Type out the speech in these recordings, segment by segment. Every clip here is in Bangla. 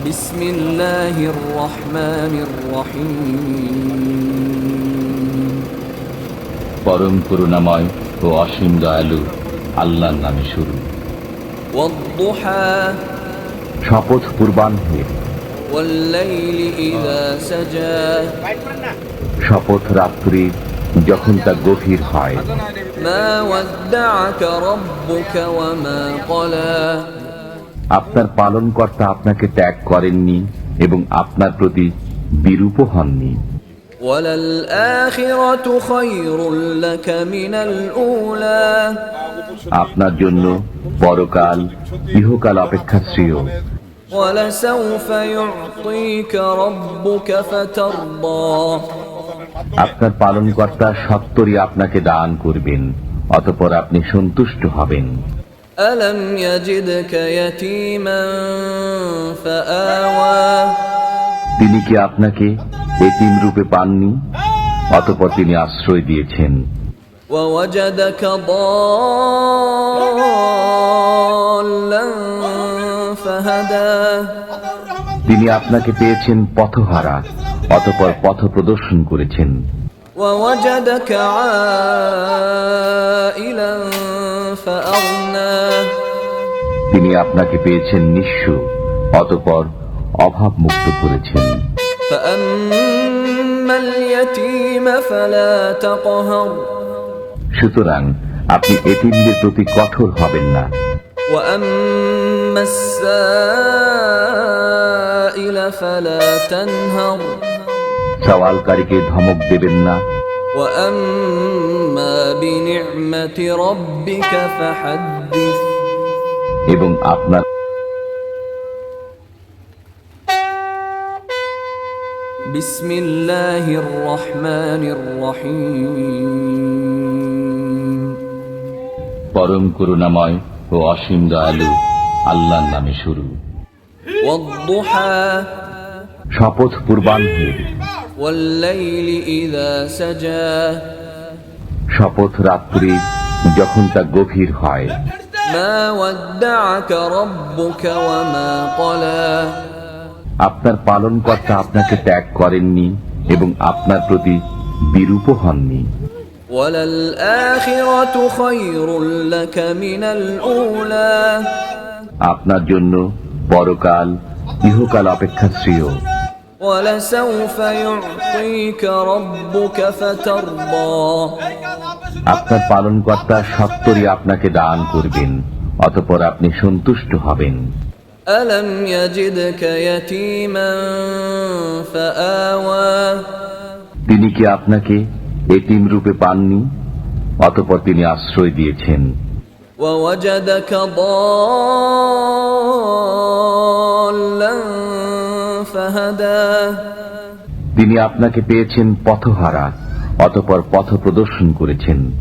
بسم الله الرحمن الرحيم পরম করুণাময় ও অসীম দয়ালু আল্লাহর নামে শুরু والضحى শপথ পূর্বাহ্নের والليل إذا سجى শপথ রাত্রি যখন তা গভীর হয় ما ودعك ربك وما قلى আপনার পালনকর্তা আপনাকে ত্যাগ করেননি এবং আপনার প্রতি বিরূপ হননি وللآخرة خير لك من الأولى আপনার জন্য পরকাল ইহকাল অপেক্ষা শ্রেয় ولسوف يعطيك ربك فترضى আপনার পালনকর্তা সত্তরই আপনাকে দান করবেন অতপর আপনি সন্তুষ্ট হবেন ألم يجدك يتيما فآوى তিনি কি আপনাকে এতিম রূপে পাননি অতপর তিনি আশ্রয় দিয়েছেন ووجدك ضالا فهدى তিনি আপনাকে পেয়েছেন পথহারা অতপর পথ প্রদর্শন করেছেন ووجدك عائلا فأغنى তিনি আপনাকে পেয়েছেন নিঃস্ব অতপর অভাব মুক্ত করেছেন فأما اليتيم فلا تقهر সুতরাং আপনি এতিমদের প্রতি কঠোর হবেন না وأما السائل فلا تنهر সওয়ালকারীকে ধমক দেবেন না وأما بنعمة ربك فحدث এবং আপনার بسم الله الرحمن الرحيم পরম করুণাময় ও অসীম দয়ালু আল্লাহর নামে শুরু والضحى শপথ পূর্বাহ্নের والليل إذا سجى শপথ রাত্রি যখন তা গভীর হয়। আপনার পালনকর্তা আপনাকে ত্যাগ করেননি এবং আপনার প্রতি বিরূপ হননি। আপনার জন্য পরকাল ইহকাল অপেক্ষা শ্রেয় আপনার পালনকর্তা সত্তরই আপনাকে দান করবেন অতপর আপনি সন্তুষ্ট হবেন ألم يجدك يتيما فآوى তিনি কি আপনাকে এতিম রূপে পাননি অতপর তিনি আশ্রয় দিয়েছেন ووجدك ضالا فهدى তিনি আপনাকে পেয়েছেন পথহারা অতপর পথ প্রদর্শন করেছেন।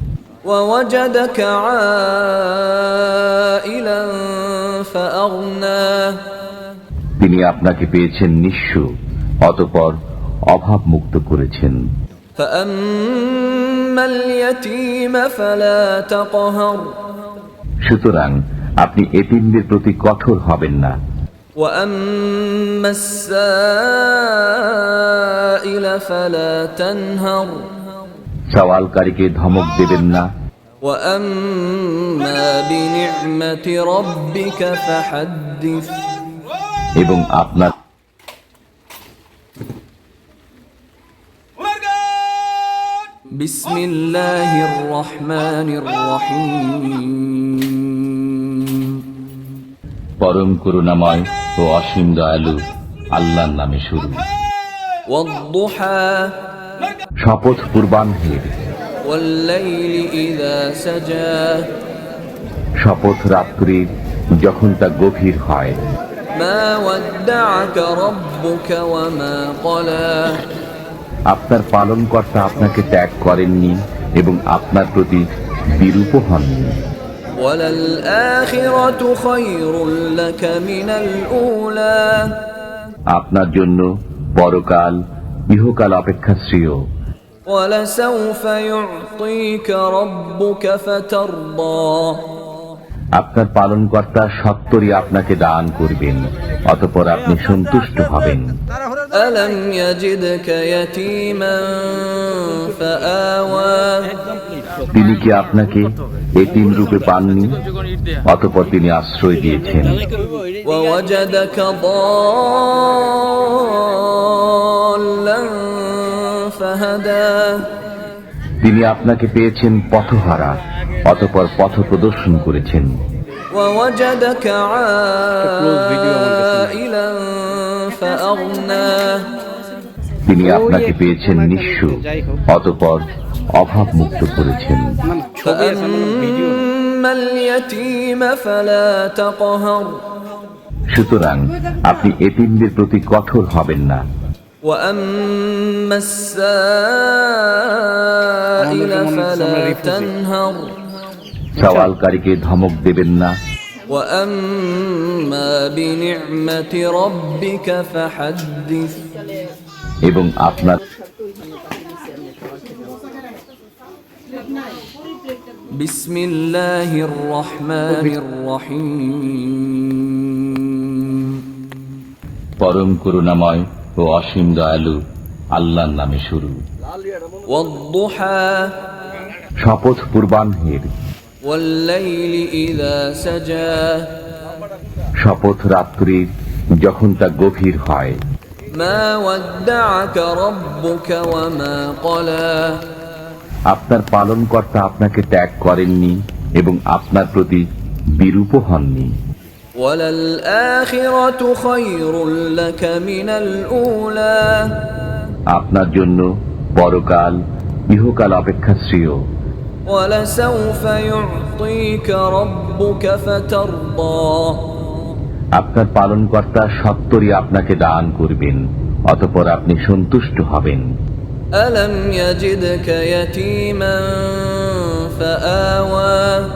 তিনি আপনাকে পেয়েছেন নিঃস্ব অতপর অভাব মুক্ত করেছেন সুতরাং আপনি এতিমদের প্রতি কঠোর হবেন না। وأما السائل فلا تنهر সওয়ালকারীকে ধমক দেবেন না وأما بنعمة ربك فحدث এবং আপনার بسم الله الرحمن الرحيم পরম করুণাময় ও অসীম দয়ালু আল্লাহর নামে শুরু। শপথ পূর্বাহ্নের শপথ রাত্রির যখন তা গভীর হয়। আপনার পালনকর্তা আপনাকে ত্যাগ করেননি এবং আপনার প্রতি বিরূপ হননি। আপনার জন্য পরকাল ইহকাল অপেক্ষা শ্রেয় ولسوف يعطيك ربك فترضى আপনার পালনকর্তা সত্তরই আপনাকে দান করবেন অতপর আপনি সন্তুষ্ট হবেন ألم يجدك يتيما فآوى তিনি কি আপনাকে এ তিন রূপে পাননি? অতপর তিনি আশ্রয় দিয়েছেন। তিনি আপনাকে পেয়েছেন পথহারা অতপর পথ প্রদর্শন করেছেন। তিনি আপনাকে পেয়েছেন নিঃস্ব অতপর অভাব মুক্ত করেছেন। সুতরাং আপনি এতিমদের প্রতি কঠোর হবেন না। সওয়ালকারীকে ধমক দেবেন না। এবং আপনার بسم الله الرحمن الرحيم পরম করুণাময় ও অসীম দয়ালু আল্লাহর নামে শুরু والضحى শপথ পূর্বাহ্নের والليل إذا سجى শপথ রাত্রির যখন তা গভীর হয় ما ودعك ربك وما قلى আপনার পালনকর্তা আপনাকে ত্যাগ করেননি এবং আপনার প্রতি বিরূপ হননি। আপনার জন্য পরকাল ইহকাল অপেক্ষা শ্রেয়। আপনার পালনকর্তা সত্তরই আপনাকে দান করবেন অতপর আপনি সন্তুষ্ট হবেন। ألم يجدك يتيما فآوى.